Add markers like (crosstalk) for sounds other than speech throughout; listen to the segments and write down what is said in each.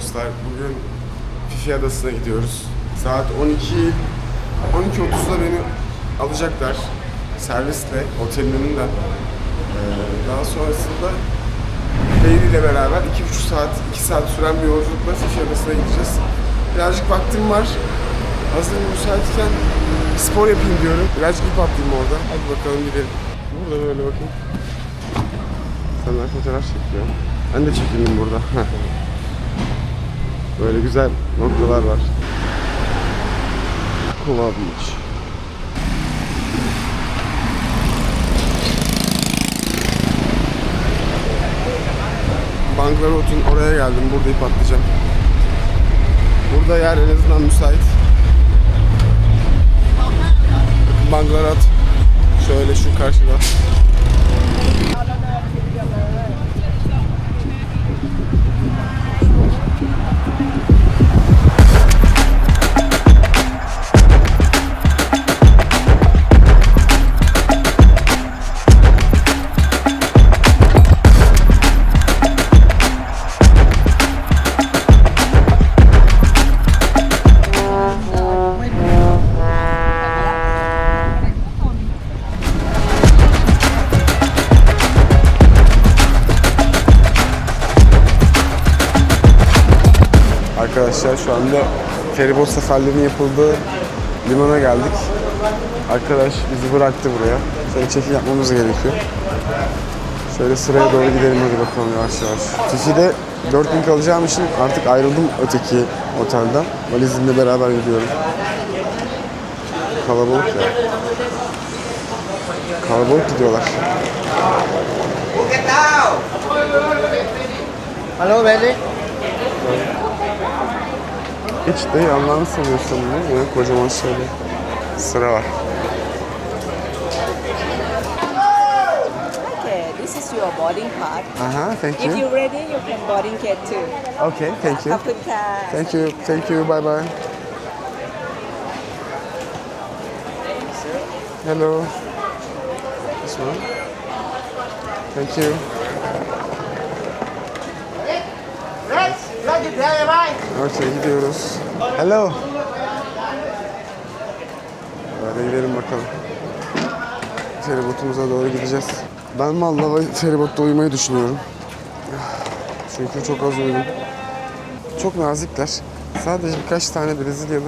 Dostlar. Bugün Fifi Adası'na gidiyoruz. Saat 12 12.30'da beni alacaklar. Servisle, otelin önünden. Ee, daha sonrasında Leyli ile beraber 2,5 saat, 2 saat süren bir yolculukla Fifi Adası'na gideceğiz. Birazcık vaktim var. Hazır müsaitken spor yapayım diyorum. Birazcık ip atlayayım orada. Hadi bakalım gidelim. Burada böyle bakayım. İnsanlar fotoğraf çekiyor. Ben de çekeyim burada. Böyle güzel noktalar var. Kula Beach. Banglaraot'un oraya geldim. Burada ip atlayacağım. Burada yer en azından müsait. Bakın Banglarat şöyle şu karşıda. Feribot seferlerinin yapıldığı limana geldik. Arkadaş bizi bıraktı buraya. Şöyle çekim yapmamız gerekiyor. Şöyle sıraya doğru gidelim hadi bakalım yavaş yavaş. Fifi'de 4 gün kalacağım için artık ayrıldım öteki otelden. Valizimle beraber gidiyorum. Kalabalık ya. Kalabalık gidiyorlar. Hello, Benny. Hiç değil Allah'ını seviyorsun değil mi? Kocaman şöyle sıra var. Okay, this is your boarding card. Aha, thank If you. you're ready, you can boarding gate too. Okay, thank you. ขอบคุณค่ะ Thank you, thank you, bye bye. Hello. This one. Thank you. Okay, gidiyoruz. Hello. Böyle gidelim bakalım. Feribotumuza doğru gideceğiz. Ben Mallava feribotta uyumayı düşünüyorum. Çünkü çok az uyudum. Çok nazikler. Sadece birkaç tane Brezilyalı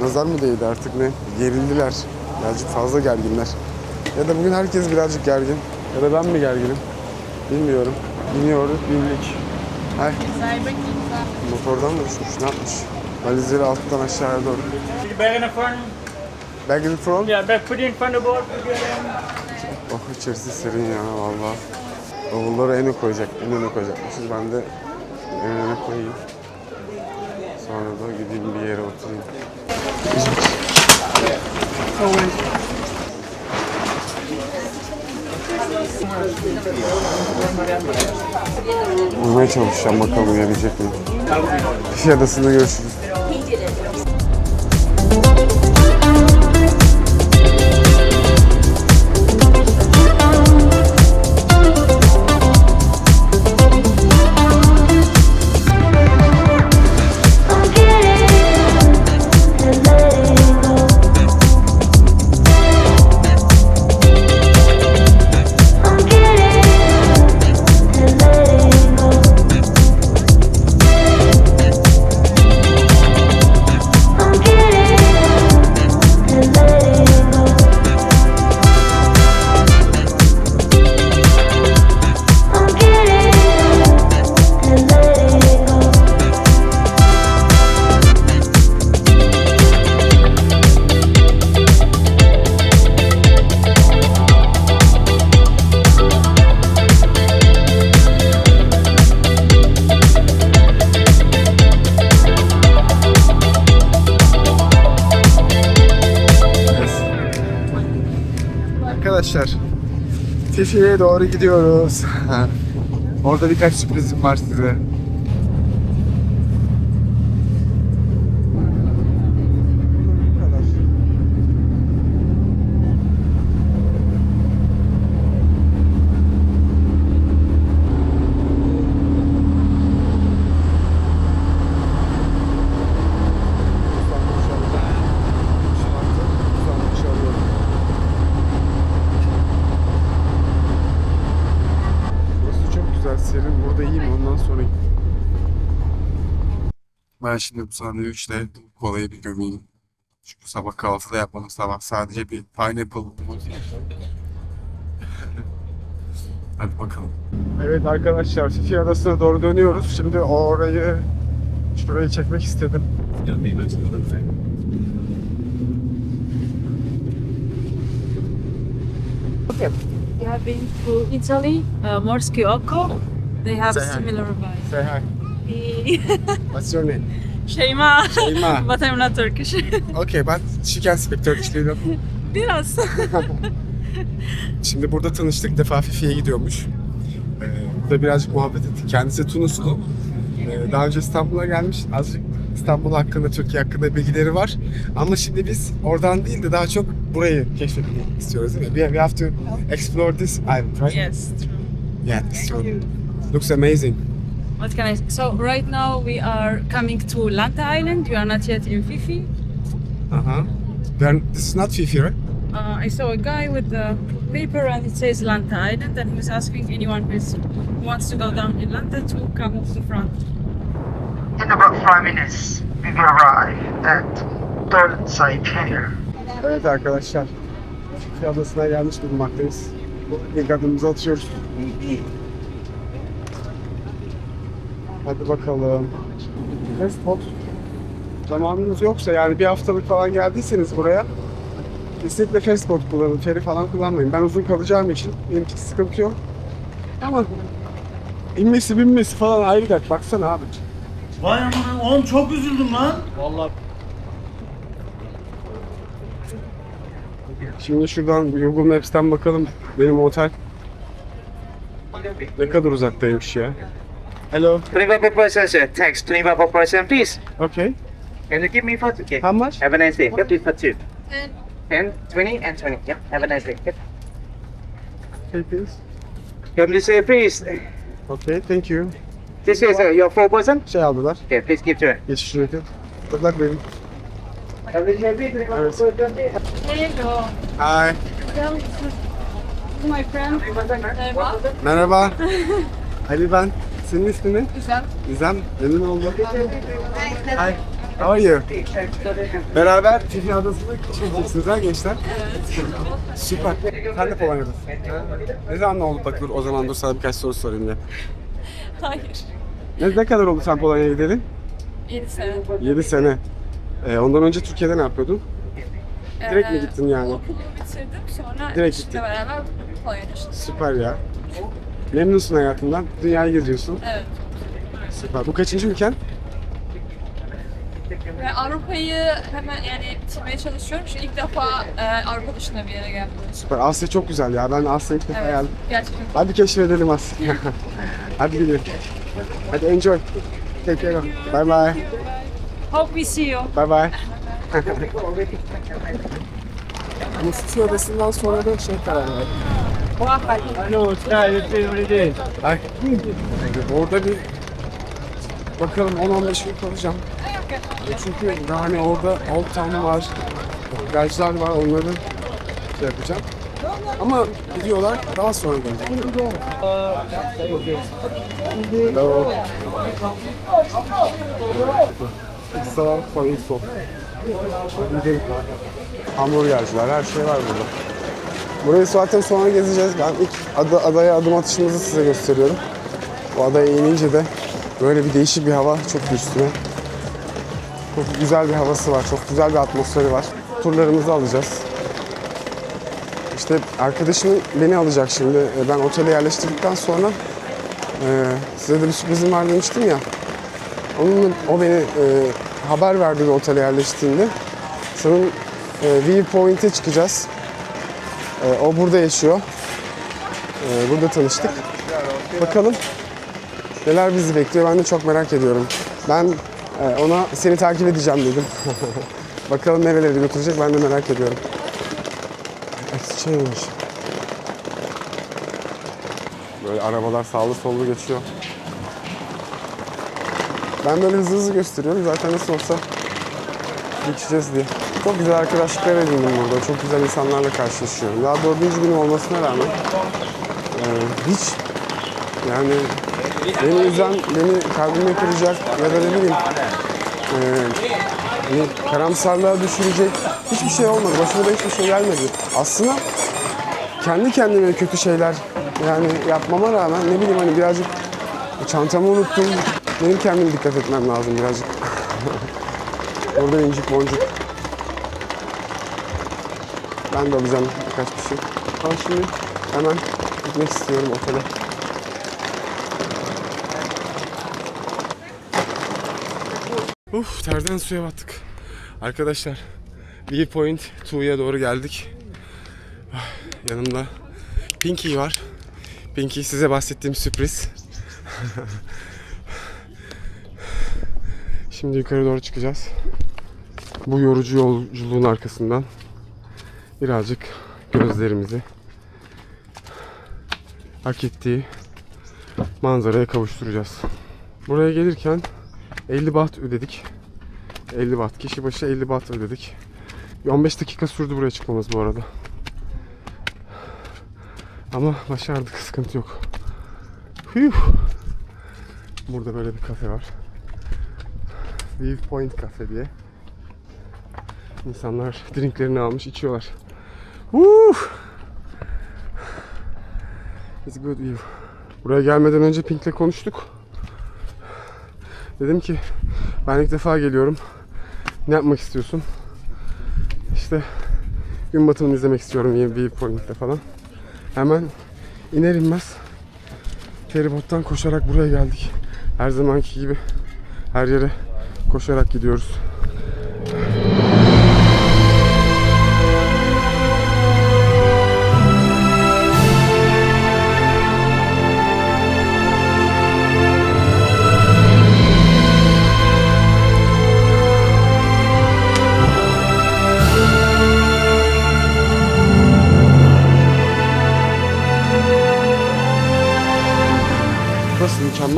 nazar mı değdi artık ne? Gerildiler. Birazcık fazla gerginler. Ya da bugün herkes birazcık gergin. Ya da ben mi gerginim? Bilmiyorum. Biniyoruz, bindik. Ay. Motordan mı düşmüş? Ne yapmış? Valizleri alttan aşağıya doğru. Bag in the front. Bag in front. Yeah, bag put in front of board. Oh içerisi serin ya valla. Bavulları en öne koyacak, en öne koyacakmışız. Ben de en öne koyayım. Sonra da gideyim bir yere oturayım. Uyumaya çalışacağım bakalım uyuyabilecek miyim. Fifi Adası'nda görüşürüz. Fifi'ye doğru gidiyoruz. (laughs) Orada birkaç sürprizim var size. Ben şimdi bu sandviçle kolayı bir gömeyim. Çünkü sabah kahvaltıda yapmadım sabah. Sadece bir pineapple (laughs) Hadi bakalım. Evet arkadaşlar Fifi Adası'na doğru dönüyoruz. Şimdi orayı şurayı çekmek istedim. You have been to Italy, uh, Morschiocco. They have Say hi. similar vibes. Say hi. What's your name? Şeyma. Şeyma. (laughs) But I'm not Turkish. Okay, but she can speak Turkish little. Biraz. (laughs) Şimdi burada tanıştık. Defa Fifi'ye gidiyormuş. Ee, burada birazcık muhabbet ettik. Kendisi Tunuslu. Ee, daha önce İstanbul'a gelmiş. Azıcık İstanbul hakkında, Türkiye hakkında bilgileri var. Ama şimdi biz oradan değil de daha çok burayı keşfetmek istiyoruz değil mi? We, we have to explore this island, right? yes, true. Yeah, it's true. Looks amazing. What can I say? So right now we are coming to Lanta Island. You are not yet in Fifi. Uh-huh. Then this is not Fifi, right? Uh, I saw a guy with the paper and it says Lanta Island and he was asking anyone who's, who wants to go down in Lanta to come to the front. In about five minutes, we will arrive at third side pier. Evet arkadaşlar. Fifi Adası'na gelmiş bulunmaktayız. İlk adımımızı atıyoruz. Hadi bakalım. Fastbot. Zamanınız yoksa yani bir haftalık falan geldiyseniz buraya kesinlikle fastbot kullanın. Feri falan kullanmayın. Ben uzun kalacağım için benim için sıkıntı yok. Ama inmesi binmesi falan ayrı dert. Baksana abi. Vay aman oğlum çok üzüldüm lan. Şimdi şuradan Google Maps'ten bakalım benim otel ne kadar uzaktaymış ya. Hello. 25 per person, sir. Thanks. 25 per person, please. Okay. Can you give me first? Okay. How much? Have a nice day. Yep, this for two. 10, 20, and 20. Yep, have a nice day. Yep. Okay, please. Come to say, please. Okay, thank you. This is uh, your four person. Şey aldılar. Okay, please give to her. Geçiş ücreti. Good luck benim. Come to say, please. 25 per Evet. person. Hello. Hi. My friend. Merhaba. Ali ben. Senin ismin ne? Güzel. Gizem. Memnun oldum. Hi. How are you? Beraber Fifi Adası'na gideceksiniz ha gençler? Evet. Süper. Sen de Polonya'dasın. Ne zaman oldu bak dur o zaman dur sana birkaç soru sorayım ya. Hayır. Ne, ne kadar oldu sen Polonya'ya gideli? 7 sene. 7 sene. Ee, ondan önce Türkiye'de ne yapıyordun? Direkt mi gittin yani? Okulumu bitirdim sonra Direkt gittin. beraber Polonya'ya taşındım. Süper ya. Memnunsun hayatından. Dünyayı geziyorsun. Evet. Süper. Bu kaçıncı ülken? Ve Avrupa'yı hemen yani bitirmeye çalışıyorum. Çünkü ilk defa e, Avrupa dışında bir yere geldim. Süper. Asya çok güzel ya. Ben Asya'ya ilk defa Evet. geldim. Gerçekten. Hadi keşfedelim Asya'yı. (laughs) Hadi gidelim. Hadi enjoy. Take care. Bye bye. Hope we see you. Bye bye. (laughs) Musti odasından sonra da şey karar verdim. Ay. Orada bir bakalım 10-15 gün kalacağım. E Çünkü hani orada Old Town var, plajlar var onları şey yapacağım. Ama gidiyorlar daha sonra geleceğim. Hello. Sağ. Gidelim. Hamburgerciler, her şey var burada. Burayı zaten sonra gezeceğiz. Ben ilk ada, adaya adım atışımızı size gösteriyorum. Bu adaya inince de böyle bir değişik bir hava çöktü üstüne. Çok güzel bir havası var, çok güzel bir atmosferi var. Turlarımızı alacağız. İşte arkadaşım beni alacak şimdi. E, Ben otele yerleştirdikten sonra e, size de bir sürprizim var demiştim ya. Onun, o beni e, haber verdi bir otele yerleştiğinde. Sanırım e, Viewpoint'e çıkacağız. E, o burada yaşıyor. E, burada tanıştık. Bakalım neler bizi bekliyor ben de çok merak ediyorum. Ben e, ona seni takip edeceğim dedim. (laughs) Bakalım nerelere götürecek ben de merak ediyorum. Exchange. Böyle arabalar sağlı sollu geçiyor. Ben böyle hızlı hızlı gösteriyorum. Zaten nasıl olsa geçeceğiz diye. Çok güzel arkadaşlıklar edindim burada. Çok güzel insanlarla karşılaşıyorum. Daha dördüncü günüm olmasına rağmen e, hiç yani beni üzen, beni kalbimi kıracak ya da ne bileyim e, hani karamsarlığa düşürecek hiçbir şey olmadı. Başıma da hiçbir şey gelmedi. Aslında kendi kendime kötü şeyler yani yapmama rağmen ne bileyim hani birazcık çantamı unuttum. Benim kendim dikkat etmem lazım birazcık. (laughs) Orada incik boncuk. Ben de alacağım birkaç bir şey. Ama şimdi hemen gitmek istiyorum otele. Uf terden suya battık. Arkadaşlar Viewpoint 2'ya doğru geldik. Ah, Yanımda Pinky var. Pinky size bahsettiğim sürpriz. (laughs) Şimdi yukarı doğru çıkacağız. Bu yorucu yolculuğun arkasından birazcık gözlerimizi hak ettiği manzaraya kavuşturacağız. Buraya gelirken 50 baht ödedik. 50 baht. Kişi başı 50 baht ödedik. Bir 15 dakika sürdü buraya çıkmamız bu arada. Ama başardık. Sıkıntı yok. Hüh. Burada böyle bir kafe var. Viewpoint Cafe diye. İnsanlar drinklerini almış içiyorlar. Woo! It's good view. Buraya gelmeden önce Pink'le konuştuk. Dedim ki ben ilk defa geliyorum. Ne yapmak istiyorsun? İşte gün batımını izlemek istiyorum yeni bir pointte falan. Hemen iner inmez feribottan koşarak buraya geldik. Her zamanki gibi her yere koşarak gidiyoruz.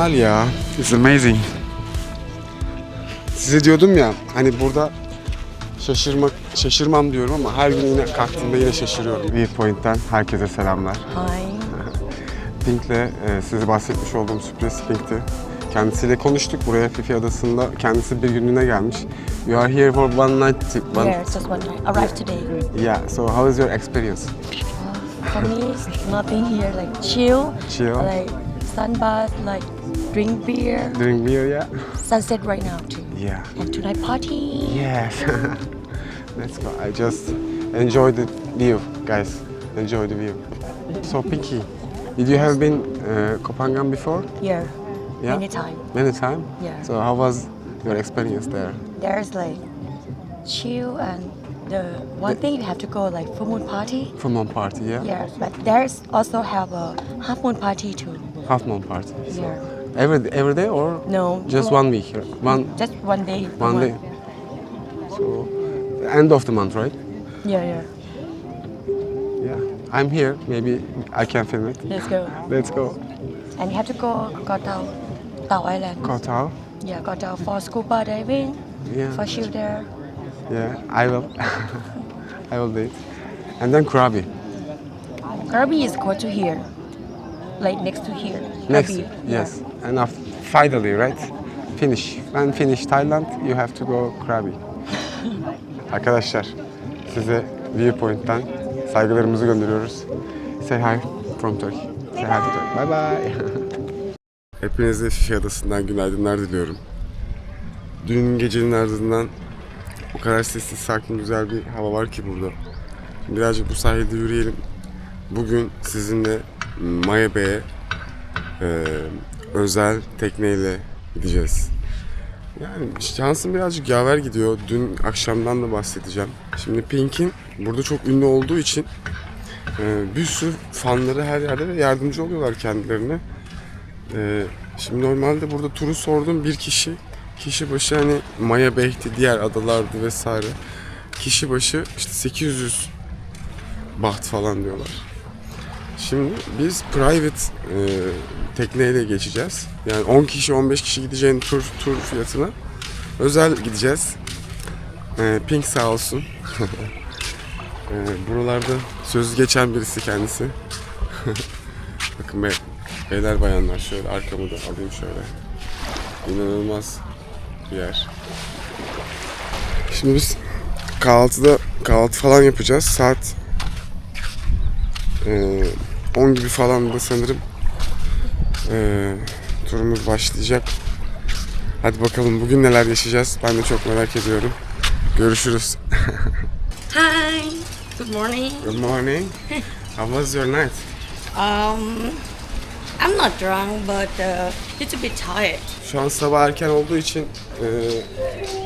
Mükemmel ya. It's amazing. Size diyordum ya hani burada şaşırmak şaşırmam diyorum ama her gün yine kalktığımda yine şaşırıyorum. Viewpoint'ten herkese selamlar. Hi. (laughs) Pink'le e, size bahsetmiş olduğum sürpriz Pink'ti. Kendisiyle konuştuk buraya Fifi Adası'nda. Kendisi bir günlüğüne gelmiş. You are here for one night. One, Yes, just one night. Arrived today. Yeah, so how is your experience? For me, it's nothing here. Like chill. Chill. Like sunbath. Like drink beer. Drink beer, yeah? Sunset right now too. Yeah. And tonight party. Yes. (laughs) Let's go. I just enjoy the view, guys. Enjoy the view. So Pinky, did you have been uh, Kopangan before? Yeah. Yeah. Many time. Many time? Yeah. So how was your experience there? There's like chill and the one thing you have to go like full moon party. Full moon party, yeah? Yeah, but there's also have a half moon party too. Half moon party. So Yeah. every every day or No. just one week? Here. One Just one day. one day. So end of the month, right? Yeah, yeah. Yeah. I'm here. Maybe I can film it. Let's go. Let's go. And you have to go Koh Tao, Tao Island. Koh Tao. Yeah, Koh Tao for scuba diving, Yeah. for chill there. Yeah, I will. (laughs) I will do it. And then Krabi. Krabi is close to here, like next to here. Next, Krabi, yes. And after, finally, right? Finish. When finish Thailand, you have to go Krabi. (laughs) Arkadaşlar, size Viewpoint'ten saygılarımızı gönderiyoruz. Say hi from Turkey. Say hi to Turkey. Bye bye. (laughs) Hepinize Fifi Adası'ndan günaydınlar diliyorum. Dün gecenin ardından o kadar sessiz, sakin, güzel bir hava var ki burada. Birazcık bu sahilde yürüyelim. Bugün sizinle Maya Bay'e e, özel tekneyle gideceğiz. Yani şansım birazcık yaver gidiyor. Dün akşamdan da bahsedeceğim. Şimdi Pink'in burada çok ünlü olduğu için e, bir sürü fanları her yerde ve yardımcı oluyorlar kendilerine. E, şimdi normalde burada turu sordum bir kişi kişi başı hani Maya Bay'ti diğer adalardı vesaire. Kişi başı işte 800 baht falan diyorlar. Şimdi biz private e, tekneyle geçeceğiz. Yani 10 kişi 15 kişi gideceğin tur tur fiyatına özel gideceğiz. E, Pink sağ olsun. (laughs) e, buralarda sözü geçen birisi kendisi. (laughs) Bakın be, beyler bayanlar şöyle arkamı da alayım şöyle. İnanılmaz bir yer. Şimdi biz kahvaltıda kahvaltı falan yapacağız. Saat eee, 10 gibi falan da sanırım eee, turumuz başlayacak. Hadi bakalım bugün neler yaşayacağız. Ben de çok merak ediyorum. Görüşürüz. (laughs) Hi. Good morning. Good morning. How was your night? Um, I'm not drunk, but uh, little bit tired. Şu an sabah erken olduğu için e,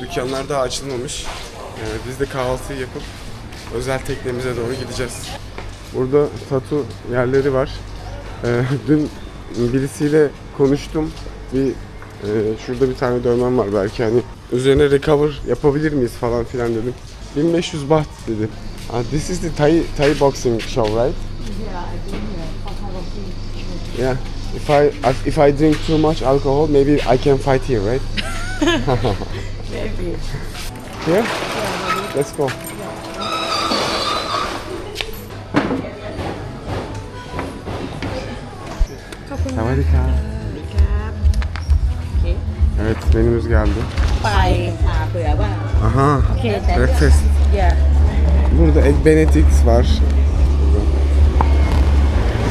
dükkanlar daha açılmamış. E, biz de kahvaltıyı yapıp özel teknemize doğru gideceğiz. Burada tatu yerleri var. E, (laughs) dün birisiyle konuştum. Bir e, şurada bir tane dövmem var belki hani üzerine recover yapabilir miyiz falan filan dedim. 1500 baht dedi. This is the Thai Thai boxing show, right? Yeah. If I if I drink too much alcohol, maybe I can fight here, right? (laughs) (laughs) Maybe. Here? Let's go. Haydi kâr. Evet menümüz geldi. Aha. Breakfast. Burada Egg Benedict var.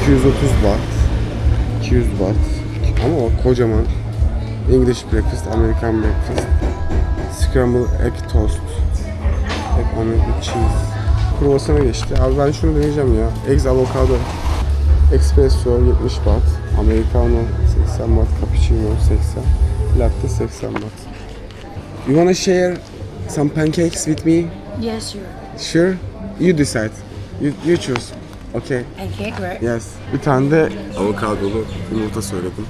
230 baht. 200 baht. Ama o kocaman. English breakfast, American breakfast. Scramble egg toast. Egg omelette cheese. Kruvasana geçti. Abi ben şunu deneyeceğim ya. Eggs avokado. Espresso 70 baht. Americano 80 baht. Cappuccino 80. Latte 80 baht. You wanna share some pancakes with me? yes sure Sure. You decide. You, you choose. Okay. and cake right Yes. Bir tane de avokadolu yumurta söyledim.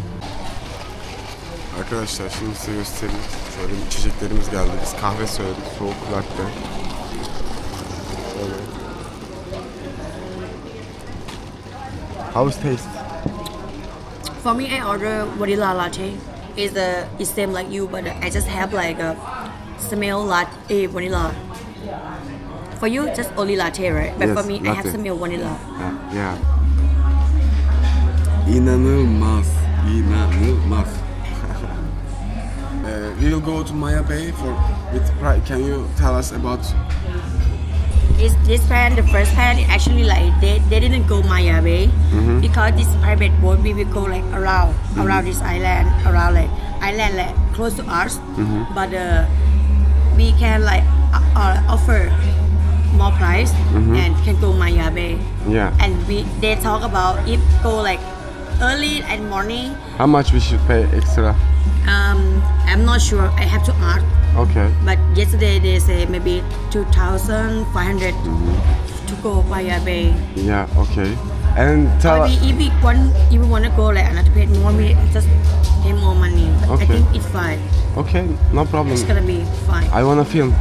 Arkadaşlar şimdi size göstereyim. Şöyle içeceklerimiz geldi. Biz kahve söyledik. Soğuk latte. How's taste? For me, I order vanilla latte. It's the it's same like you, but I just have like a smell latte vanilla. For you, just only latte, right? But Yes, for me, I have latte. smell vanilla. Yeah. yeah. İnanılmaz. İnanılmaz. uh, we will go to Maya Bay for with pri- Can you tell us about This this plan, the first plan, actually like they, they didn't go Maya Bay because this private boat we will go like around around this island, around like island like close to us. But uh, we can like uh, uh, offer more price and can go Maya Bay. Yeah. And we they talk about if go like early and morning. how much we should pay extra? Um, I'm not sure. I have to ask. Okay. But yesterday they say maybe 2,500 to go Maya Bay. Yeah, okay. And tell Maybe if we want, if we want to go like another pay more, we just pay more money. But I Okay. think it's fine. Okay, no problem. It's gonna be fine. I wanna film.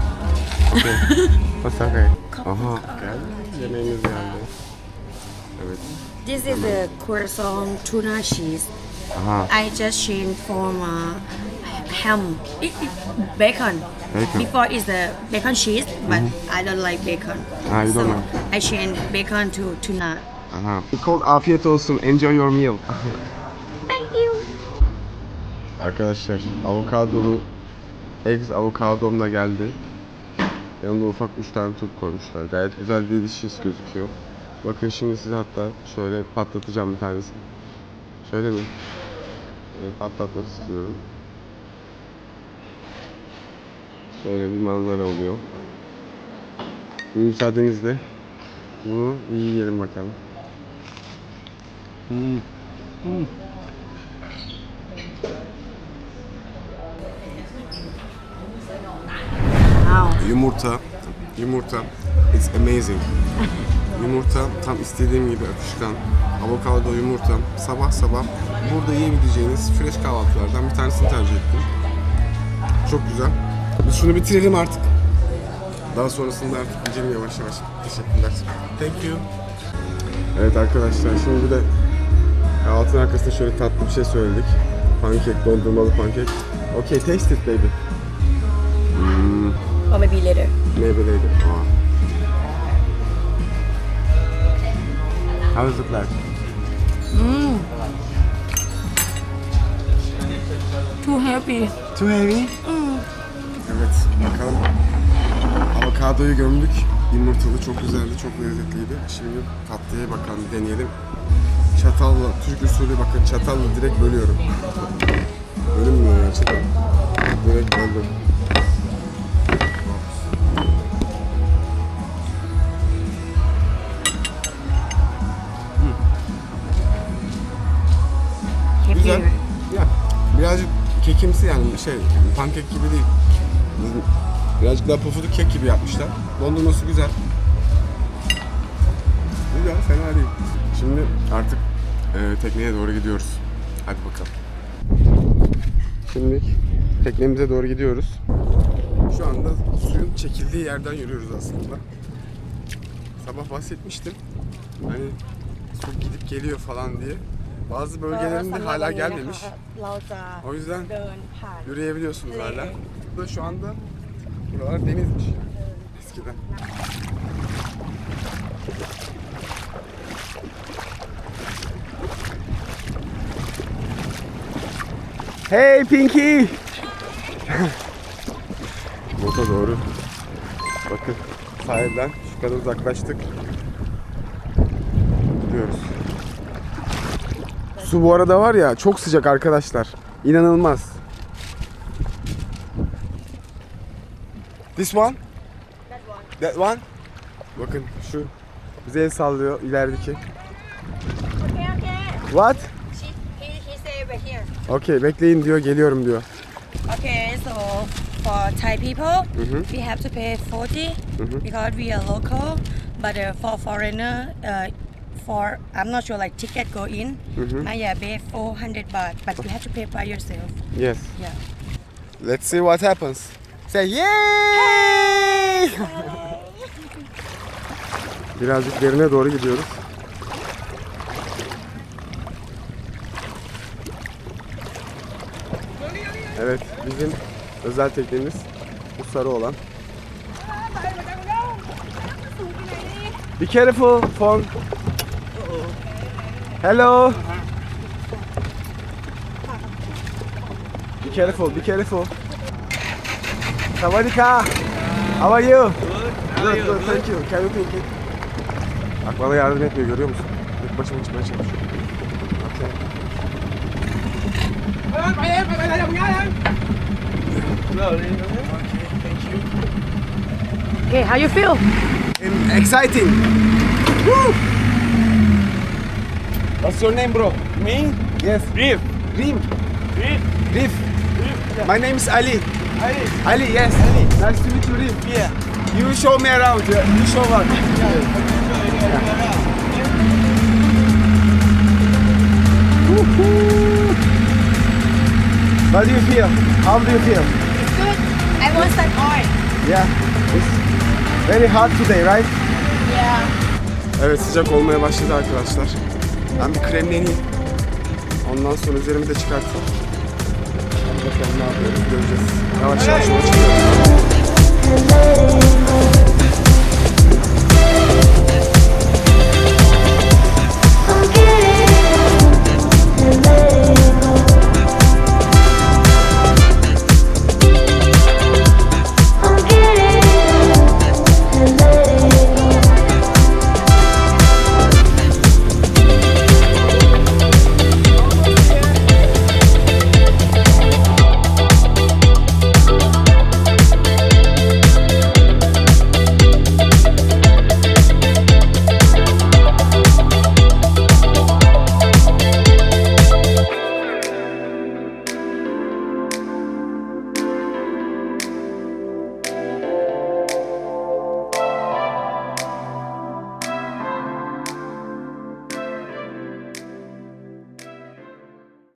Okay. (laughs) That's okay. Aha. Geldi. Yemeğimiz geldi. Evet. This is the croissant tuna cheese. Aha. I just changed from uh, ham, it, it, bacon. Bacon. Before is the bacon cheese, but I don't like bacon. Ah, you don't so like. I changed bacon to tuna. Aha. Called afiyet olsun. Enjoy your meal. Thank you. Arkadaşlar avokadolu eggs avokadomla da geldi. Yanında ufak 3 tane tut koymuşlar. Gayet güzel delicious gözüküyor. Bakın şimdi size hatta şöyle patlatacağım bir tanesini. Şöyle mi? Evet, patlatmak istiyorum. Şöyle bir manzara oluyor. Müsaadenizle bunu yiyelim bakalım. Hmm. Hmm. Yumurta, yumurta, it's amazing. (laughs) Yumurta tam istediğim gibi akışkan. Avokado yumurta. Sabah sabah burada yiyebileceğiniz fresh kahvaltılardan bir tanesini tercih ettim. Çok güzel. Biz şunu bitirelim artık. Daha sonrasında artık gidelim yavaş yavaş. Teşekkürler. Thank you. Evet arkadaşlar şimdi bir de kahvaltının arkasında şöyle tatlı bir şey söyledik. Pankek, dondurmalı pankek. Okay, taste it baby. Or maybe later. Meyveleydi. Aa. How is it like? Too heavy. Too heavy? Evet, bakalım. Avokadoyu gömdük. Yumurtalı çok güzeldi, çok lezzetliydi. Şimdi tatlıya bakalım, deneyelim. Çatalla, Türk usulü bakın çatalla direkt bölüyorum. Bölünmüyor gerçekten. Direkt böldüm. Güzel. Ya, birazcık kekimsi yani şey, pankek gibi değil. Birazcık daha pofuduk kek gibi yapmışlar. Dondurması güzel. Güzel, fena değil. Şimdi artık e, tekneye doğru gidiyoruz. Hadi bakalım. Şimdi teknemize doğru gidiyoruz. Şu anda suyun çekildiği yerden yürüyoruz aslında. Sabah bahsetmiştim. Hani su gidip geliyor falan diye. Bazı bölgelerinde hala gelmemiş. O yüzden yürüyebiliyorsunuz hala. Da şu anda buralar denizmiş. Eskiden. Hey Pinky! (laughs) Bota doğru. Bakın sahilden şu kadar uzaklaştık. Gidiyoruz. Su bu arada var ya çok sıcak arkadaşlar. İnanılmaz. This one? That one? Bakın şu bize el sallıyor ilerideki. Okay, okay. What? She, he, he say over here. Okey bekleyin diyor geliyorum diyor. Okay, so for Thai people, we have to pay 40 because we are local. But uh, for foreigner, uh, for I'm not sure like ticket go in, Maya pay 400 baht, but you have to pay by yourself. Yes. Yeah. Let's see what happens. Say yay! (laughs) Birazcık derine doğru gidiyoruz. Evet, bizim özel teknemiz bu sarı olan. Be careful, phone. Hello. Be careful, be careful. Sawadika. How are you? Good, good, thank you. Can you take it? Bak bana yardım etmiyor görüyor musun? Tek başıma çıkmaya çalışıyor. Okay. Okay, how you feel? Um, exciting. Woo! What's your name, bro? Me? Yes. Rif. Rim. Rif. Rif. My name is Ali. Ali. Ali, yes. Ali. Nice to meet you, Rif. Yeah. You show me around. Yeah. You show us. Woohoo! What do you feel? How do you feel? Good. I want some oil. Yeah. It's very hot today, right? Yeah. Evet sıcak olmaya başladı arkadaşlar. Ben bir kremleneyim. Ondan sonra üzerimi de çıkartayım bakalım ne yapıyoruz göreceğiz. Yavaş yavaş yola çıkıyoruz.